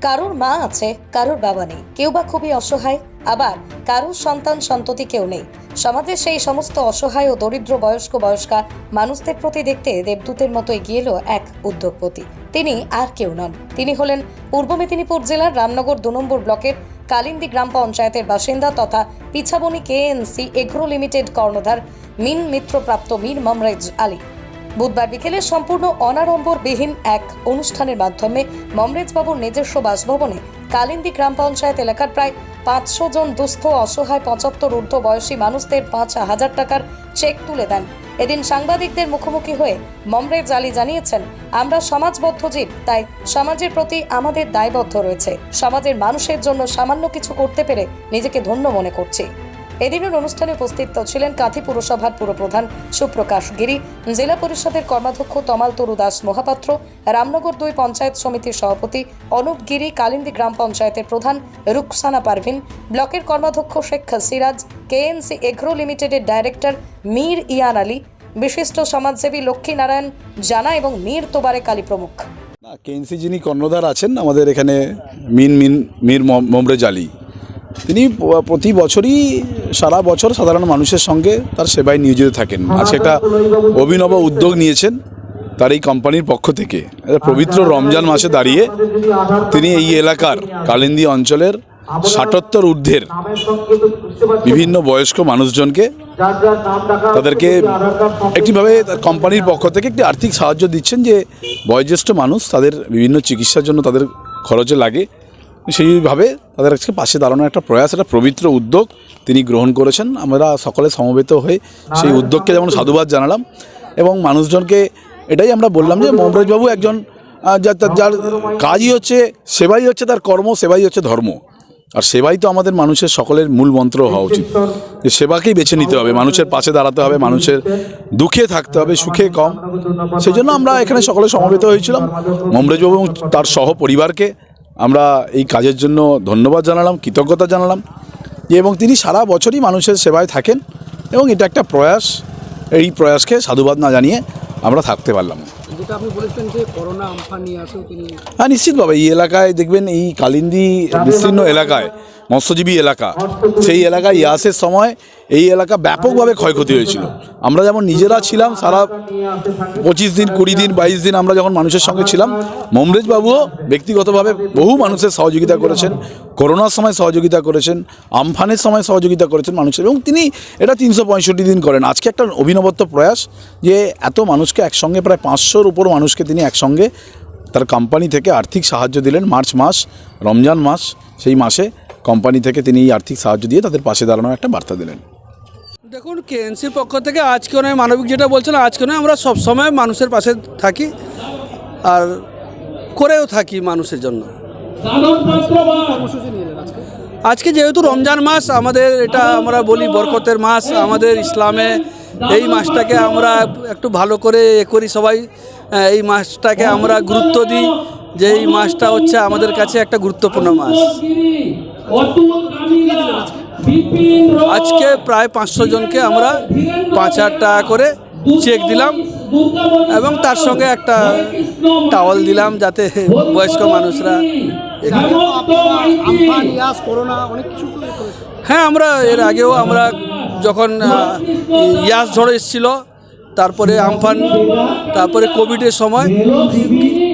কারোর মা আছে, কারোর বাবা নেই। কেউ বা খুবই অসহায়, আবার কারোর সন্তান সন্ততি কেউ নেই। সমাজের সেই সমস্ত অসহায় ও দরিদ্র বয়স্ক বয়স্কা মানুষদের প্রতি দেখতে দেবদূতের মতো এগিয়ে এলো এক উদ্যোগপতি। তিনি আর কেউ নন। তিনি হলেন পূর্ব মেদিনীপুর জেলার রামনগর দু নম্বর ব্লকের কালিন্দি গ্রাম পঞ্চায়েতের বাসিন্দা তথা পিছাবনি কেএনসি এগ্রো লিমিটেড কর্ণধার মিন মিত্রপ্রাপ্ত মীর মমরেজ আলী। বুধবার বিকেলে সম্পূর্ণ অনাড়ম্বরবিহীন এক অনুষ্ঠানের মাধ্যমে মমরেজবাবুর নিজস্ব বাসভবনে কালিন্দি গ্রাম পঞ্চায়েত এলাকার প্রায় পাঁচশো জন দুস্থ, অসহায়, পঁচাত্তর ঊর্ধ্ব বয়সী মানুষদের পাঁচ হাজার টাকার চেক তুলে দেন। এদিন সাংবাদিকদের মুখোমুখি হয়ে মমরেজ আলী জানিয়েছেন, আমরা সমাজবদ্ধ জীব, তাই সমাজের প্রতি আমাদের দায়বদ্ধ রয়েছে। সমাজের মানুষের জন্য সামান্য কিছু করতে পেরে নিজেকে ধন্য মনে করছি। এদিনের অনুষ্ঠানে উপস্থিত ছিলেন কাঁথি পুরসভার পুরপ্রধান সুপ্রকাশ গিরি, জেলা পরিষদের কর্মাধ্যক্ষ তমাল তরু দাস মহাপাত্র, রামনগর দুই পঞ্চায়েত সমিতির সভাপতি অনুপ গিরি, কালিন্দি গ্রাম পঞ্চায়েতের প্রধান রুকসানা পারভিন, ব্লকের কর্মাধ্যক্ষ শেখ সিরাজ কেএনসি এগ্রো লিমিটেডের ডাইরেক্টর মীর ইয়ান আলী, বিশিষ্ট সমাজসেবী লক্ষ্মীনারায়ণ জানা এবং মীর তোবারে কালী প্রমুখ। কেএনসি যিনি কর্ণধার আছেন, আমাদের এখানে মিন মিন মীর মম- মমরেজ আলী। তিনি প্রতি বছরই সারা বছর সাধারণ মানুষের সঙ্গে তার সেবায় নিয়োজিত থাকেন। আজকে একটা অভিনব উদ্যোগ নিয়েছেন তার এই কোম্পানির পক্ষ থেকে। পবিত্র রমজান মাসে দাঁড়িয়ে তিনি এই এলাকার কালিন্দি অঞ্চলের ষাটোত্তর ঊর্ধ্বের বিভিন্ন বয়স্ক মানুষজনকে তাদেরকে একটিভাবে কোম্পানির পক্ষ থেকে একটি আর্থিক সাহায্য দিচ্ছেন যে বয়োজ্যেষ্ঠ মানুষ তাদের বিভিন্ন চিকিৎসার জন্য তাদের খরচে লাগে। সেইভাবে তাদের আজকে পাশে দাঁড়ানোর একটা প্রয়াস একটা পবিত্র উদ্যোগ তিনি গ্রহণ করেছেন। আমরা সকলে সমবেত হয়ে সেই উদ্যোগকে যেমন সাধুবাদ জানালাম এবং মানুষজনকে এটাই আমরা বললাম যে মমরাজবাবু একজন যার তার- যার কাজই হচ্ছে সেবাই হচ্ছে তার কর্ম সেবাই হচ্ছে ধর্ম। আর সেবাই তো আমাদের মানুষের সকলের মূল মন্ত্র হওয়া উচিত। যে সেবাকেই বেছে নিতে হবে মানুষের পাশে দাঁড়াতে হবে মানুষের দুঃখে থাকতে হবে সুখে কম। সেই জন্য আমরা এখানে সকলে সমবেত হয়েছিলাম। মমরেজবাবু তার সহ পরিবারকে আমরা এই কাজের জন্য ধন্যবাদ জানালাম কৃতজ্ঞতা জানালাম যে এবং তিনি সারা বছরই মানুষের সেবায় থাকেন এবং এটা একটা প্রয়াস। এই প্রয়াসকে সাধুবাদ না জানিয়ে আমরা থাকতে পারলাম হ্যাঁ নিশ্চিতভাবে এই এলাকায় দেখবেন এই কালিন্দি বিস্তীর্ণ এলাকায় মৎস্যজীবী এলাকা। সেই এলাকায় ইয়াসের সময় এই এলাকা ব্যাপকভাবে ক্ষয়ক্ষতি হয়েছিল। আমরা যেমন নিজেরা ছিলাম, সারা পঁচিশ দিন, কুড়ি দিন, বাইশ দিন আমরা যখন মানুষের সঙ্গে ছিলাম মমরেজ বাবুও ব্যক্তিগতভাবে বহু মানুষের সহযোগিতা করেছেন, করোনার সময় সহযোগিতা করেছেন, আমফানের সময় সহযোগিতা করেছেন মানুষের, এবং তিনি এটা তিনশো পঁয়ষট্টি দিন করেন। আজকে একটা অভিনবত্ব প্রয়াস যে এত মানুষকে একসঙ্গে, প্রায় পাঁচশোর উপর মানুষকে তিনি একসঙ্গে তার কোম্পানি থেকে আর্থিক সাহায্য দিলেন। মার্চ মাস, রমজান মাস, সেই মাসে কোম্পানি থেকে তিনি আর্থিক সাহায্য দিয়ে তাদের পাশে দাঁড়ানোর একটা বার্তা দিলেন। দেখুন কেএনসির পক্ষ থেকে আজকে নয়, মানবিক যেটা বলছেন, আজকে নয়, আমরা সব সময় মানুষের পাশে থাকি আর করেও থাকি মানুষের জন্য। আজকে যেহেতু রমজান মাস, আমাদের এটা আমরা বলি বরকতের মাস, আমাদের ইসলামে এই মাসটাকে আমরা একটু ভালো করে এ করি সবাই। এই মাসটাকে আমরা গুরুত্ব দিই যে এই মাসটা হচ্ছে আমাদের কাছে একটা গুরুত্বপূর্ণ মাস। আজকে প্রায় পাঁচশো জনকে আমরা পাঁচ হাজার টাকা করে চেক দিলাম এবং তার সঙ্গে একটা টাওয়াল দিলাম যাতে বয়স্ক মানুষরা। হ্যাঁ আমরা এর আগেও আমরা যখন ইয়াস ঝড় এসেছিল তারপরে আমফান তারপরে কোভিডের সময়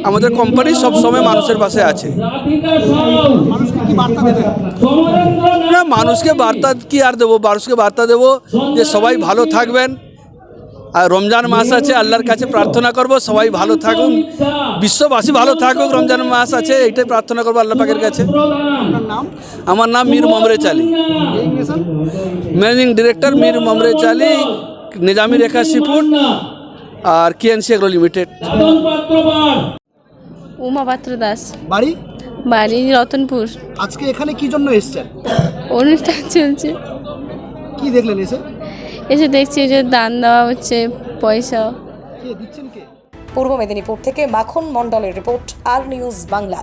আমাদের কোম্পানি সব সময় মানুষের পাশে আছে মানুষকে বার্তা না মানুষকে বার্তা কি আর দেবো? মানুষকে বার্তা দেবো যে সবাই ভালো থাকবেন। আর রমজান মাস আছে আল্লাহর কাছে প্রার্থনা করব সবাই ভালো থাকুন। বিশ্ববাসী ভালো থাকুক রমজান মাস আছে এইটাই প্রার্থনা করব আল্লাহ পাকের কাছে। নাম? আমার নাম মীর মমরে চালি। ম্যানেজিং ডিরেক্টর মীর মমরে চালি নিজামি রেখা সিপুর আর KNC agro limited Uma Patra Das. বাড়ি? বাড়ি রতনপুর। আজকে এখানে কি জন্য এসেছেন? অনুষ্ঠান চলছে। কি দেখলেন এসে? এসে দেখছি যে দান দেওয়া হচ্ছে পয়সা। কে পূর্ব মেদিনীপুর থেকে মাখন মণ্ডলের রিপোর্ট আর নিউজ বাংলা।